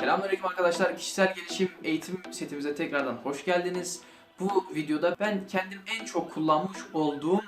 Selamünaleyküm arkadaşlar. Kişisel gelişim eğitim setimize tekrardan hoş geldiniz. Bu videoda ben kendim en çok kullanmış olduğum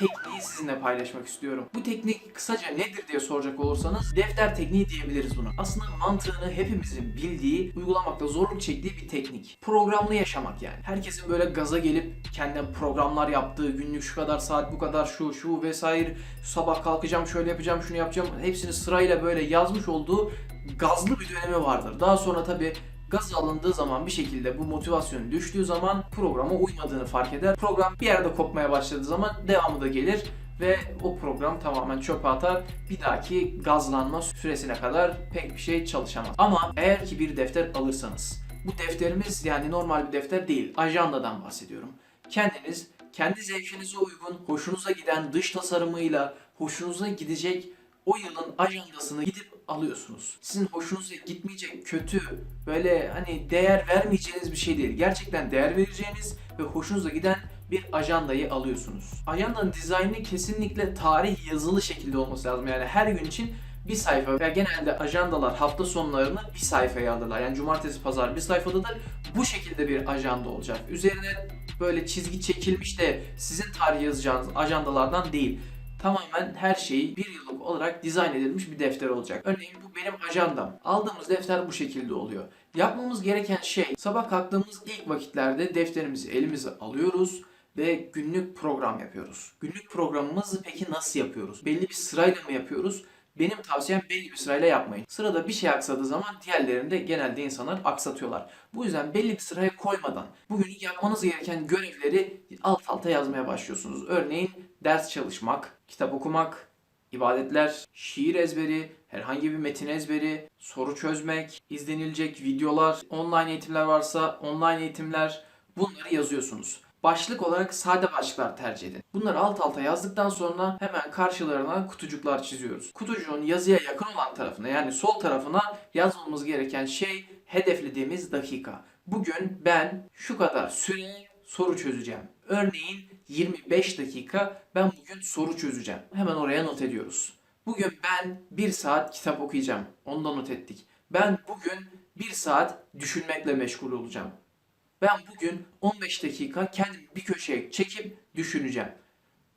tekniği sizinle paylaşmak istiyorum. Bu teknik kısaca nedir diye soracak olursanız defter tekniği diyebiliriz buna. Aslında mantığını hepimizin bildiği, uygulamakta zorluk çektiği bir teknik. Programlı yaşamak yani. Herkesin böyle gaza gelip kendine programlar yaptığı, günlük şu kadar saat, bu kadar şu, şu vesaire, sabah kalkacağım, şöyle yapacağım, şunu yapacağım. Hepsini sırayla böyle yazmış olduğu gazlı bir dönemi vardır. Daha sonra tabi gaz alındığı zaman bir şekilde bu motivasyon düştüğü zaman programa uymadığını fark eder. Program bir yerde kopmaya başladığı zaman devamı da gelir ve o program tamamen çöpe atar. Bir dahaki gazlanma süresine kadar pek bir şey çalışamaz. Ama eğer ki bir defter alırsanız bu defterimiz yani normal bir defter değil. Ajandadan bahsediyorum. Kendiniz kendi zevkinize uygun, hoşunuza giden dış tasarımıyla hoşunuza gidecek o yılın ajandasını gidip alıyorsunuz. Sizin hoşunuza gitmeyecek kötü, böyle hani değer vermeyeceğiniz bir şey değil. Gerçekten değer vereceğiniz ve hoşunuza giden bir ajandayı alıyorsunuz. Ajandanın dizaynı kesinlikle tarih yazılı şekilde olması lazım. Yani her gün için bir sayfa ve genelde ajandalar hafta sonlarını bir sayfaya alırlar. Yani cumartesi pazar bir sayfadadır. Bu şekilde bir ajanda olacak. Üzerine böyle çizgi çekilmiş de sizin tarih yazacağınız ajandalardan değil tamamen her şeyi bir yıllık olarak dizayn edilmiş bir defter olacak. Örneğin bu benim ajandam. Aldığımız defter bu şekilde oluyor. Yapmamız gereken şey sabah kalktığımız ilk vakitlerde defterimizi elimize alıyoruz ve günlük program yapıyoruz. Günlük programımızı peki nasıl yapıyoruz? Belli bir sırayla mı yapıyoruz? Benim tavsiyem belli bir sırayla yapmayın. Sırada bir şey aksadığı zaman diğerlerinde genelde insanlar aksatıyorlar. Bu yüzden belli bir sıraya koymadan bugün yapmanız gereken görevleri alt alta yazmaya başlıyorsunuz. Örneğin ders çalışmak, kitap okumak, ibadetler, şiir ezberi, herhangi bir metin ezberi, soru çözmek, izlenilecek videolar, online eğitimler varsa online eğitimler bunları yazıyorsunuz. Başlık olarak sade başlıklar tercih edin. Bunları alt alta yazdıktan sonra hemen karşılarına kutucuklar çiziyoruz. Kutucuğun yazıya yakın olan tarafına yani sol tarafına yazmamız gereken şey hedeflediğimiz dakika. Bugün ben şu kadar süre soru çözeceğim. Örneğin 25 dakika ben bugün soru çözeceğim. Hemen oraya not ediyoruz. Bugün ben 1 saat kitap okuyacağım. Onu da not ettik. Ben bugün 1 saat düşünmekle meşgul olacağım. Ben bugün 15 dakika kendimi bir köşeye çekip düşüneceğim.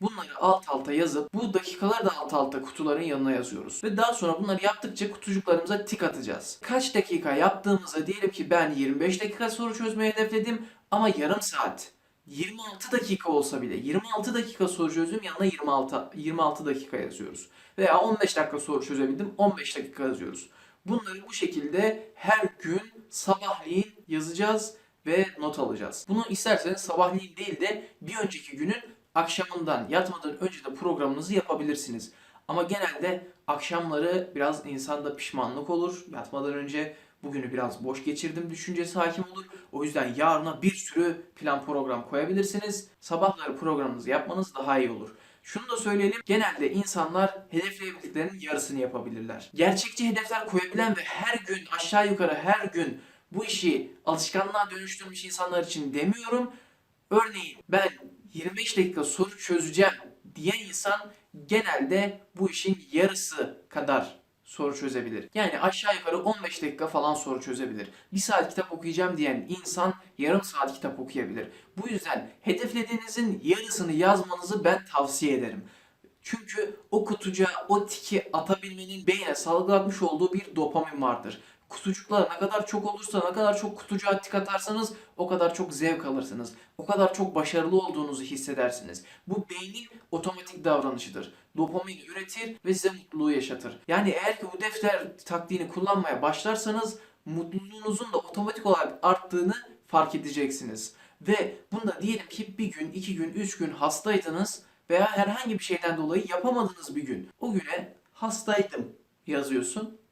Bunları alt alta yazıp bu dakikaları da alt alta kutuların yanına yazıyoruz. Ve daha sonra bunları yaptıkça kutucuklarımıza tik atacağız. Kaç dakika yaptığımızda diyelim ki ben 25 dakika soru çözmeyi hedefledim ama yarım saat. 26 dakika olsa bile 26 dakika soru çözdüm yanına 26 26 dakika yazıyoruz. Veya 15 dakika soru çözebildim 15 dakika yazıyoruz. Bunları bu şekilde her gün sabahleyin yazacağız ve not alacağız. Bunu isterseniz sabahleyin değil de bir önceki günün akşamından yatmadan önce de programınızı yapabilirsiniz. Ama genelde akşamları biraz insanda pişmanlık olur. Yatmadan önce bugünü biraz boş geçirdim düşüncesi hakim olur. O yüzden yarına bir sürü plan program koyabilirsiniz. Sabahları programınızı yapmanız daha iyi olur. Şunu da söyleyelim. Genelde insanlar hedefleyebildiklerinin yarısını yapabilirler. Gerçekçi hedefler koyabilen ve her gün aşağı yukarı her gün bu işi alışkanlığa dönüştürmüş insanlar için demiyorum. Örneğin ben 25 dakika soru çözeceğim diyen insan genelde bu işin yarısı kadar soru çözebilir. Yani aşağı yukarı 15 dakika falan soru çözebilir. Bir saat kitap okuyacağım diyen insan yarım saat kitap okuyabilir. Bu yüzden hedeflediğinizin yarısını yazmanızı ben tavsiye ederim. Çünkü o o tiki atabilmenin beyne salgılatmış olduğu bir dopamin vardır. Kutucuklar ne kadar çok olursa, ne kadar çok kutucuğa tik atarsanız o kadar çok zevk alırsınız. O kadar çok başarılı olduğunuzu hissedersiniz. Bu beynin otomatik davranışıdır. Dopamin üretir ve size mutluluğu yaşatır. Yani eğer ki bu defter taktiğini kullanmaya başlarsanız mutluluğunuzun da otomatik olarak arttığını fark edeceksiniz. Ve bunda diyelim ki bir gün, iki gün, üç gün hastaydınız veya herhangi bir şeyden dolayı yapamadığınız bir gün. O güne hastaydım yazıyorsun.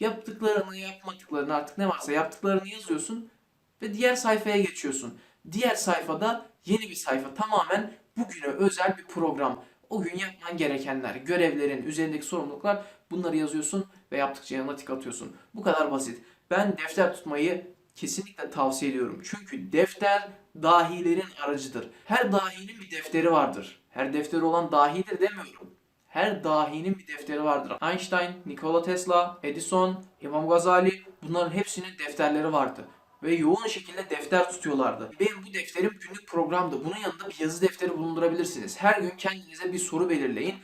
Yaptıklarını, yapmadıklarını artık ne varsa yaptıklarını yazıyorsun ve diğer sayfaya geçiyorsun. Diğer sayfada yeni bir sayfa tamamen bugüne özel bir program. O gün yapman gerekenler, görevlerin, üzerindeki sorumluluklar bunları yazıyorsun ve yaptıkça yanına tik atıyorsun. Bu kadar basit. Ben defter tutmayı kesinlikle tavsiye ediyorum. Çünkü defter dahilerin aracıdır. Her dahinin bir defteri vardır. Her defteri olan dahidir demiyorum. Her dahinin bir defteri vardır. Einstein, Nikola Tesla, Edison, İmam Gazali bunların hepsinin defterleri vardı. Ve yoğun şekilde defter tutuyorlardı. Benim bu defterim günlük programdı. Bunun yanında bir yazı defteri bulundurabilirsiniz. Her gün kendinize bir soru belirleyin.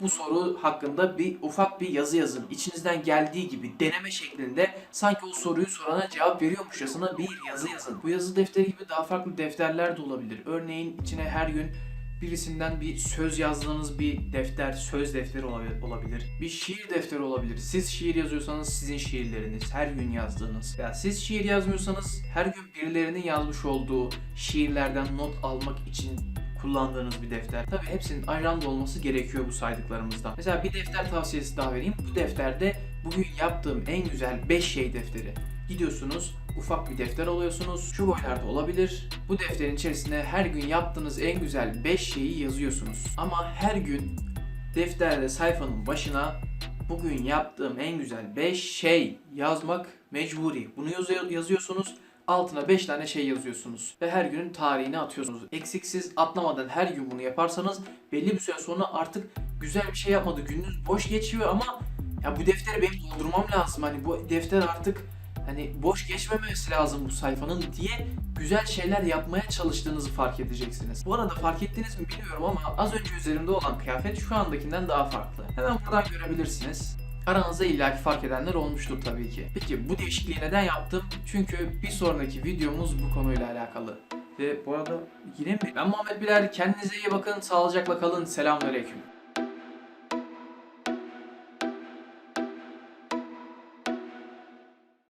Bu soru hakkında bir ufak bir yazı yazın. İçinizden geldiği gibi deneme şeklinde sanki o soruyu sorana cevap veriyormuşçasına bir yazı yazın. Bu yazı defteri gibi daha farklı defterler de olabilir. Örneğin içine her gün birisinden bir söz yazdığınız bir defter, söz defteri olabi- olabilir. Bir şiir defteri olabilir. Siz şiir yazıyorsanız sizin şiirleriniz, her gün yazdığınız. Ya siz şiir yazmıyorsanız her gün birilerinin yazmış olduğu şiirlerden not almak için kullandığınız bir defter. Tabi hepsinin anda olması gerekiyor bu saydıklarımızdan. Mesela bir defter tavsiyesi daha vereyim. Bu defterde bugün yaptığım en güzel 5 şey defteri. Gidiyorsunuz, ufak bir defter alıyorsunuz. Şu boylarda olabilir. Bu defterin içerisine her gün yaptığınız en güzel 5 şeyi yazıyorsunuz. Ama her gün defterde sayfanın başına bugün yaptığım en güzel 5 şey yazmak mecburi. Bunu yazıyor- yazıyorsunuz. Altına 5 tane şey yazıyorsunuz ve her günün tarihini atıyorsunuz. Eksiksiz atlamadan her gün bunu yaparsanız belli bir süre sonra artık güzel bir şey yapmadı. Gününüz boş geçiyor ama ya bu defteri benim doldurmam lazım. Hani bu defter artık hani boş geçmemesi lazım bu sayfanın diye güzel şeyler yapmaya çalıştığınızı fark edeceksiniz. Bu arada fark ettiniz mi bilmiyorum ama az önce üzerimde olan kıyafet şu andakinden daha farklı. Hemen buradan görebilirsiniz. Aranızda illaki fark edenler olmuştur tabii ki. Peki bu değişikliği neden yaptım? Çünkü bir sonraki videomuz bu konuyla alakalı. Ve bu arada yine mi? Ben Muhammed Bilal. Kendinize iyi bakın. Sağlıcakla kalın. Selamünaleyküm.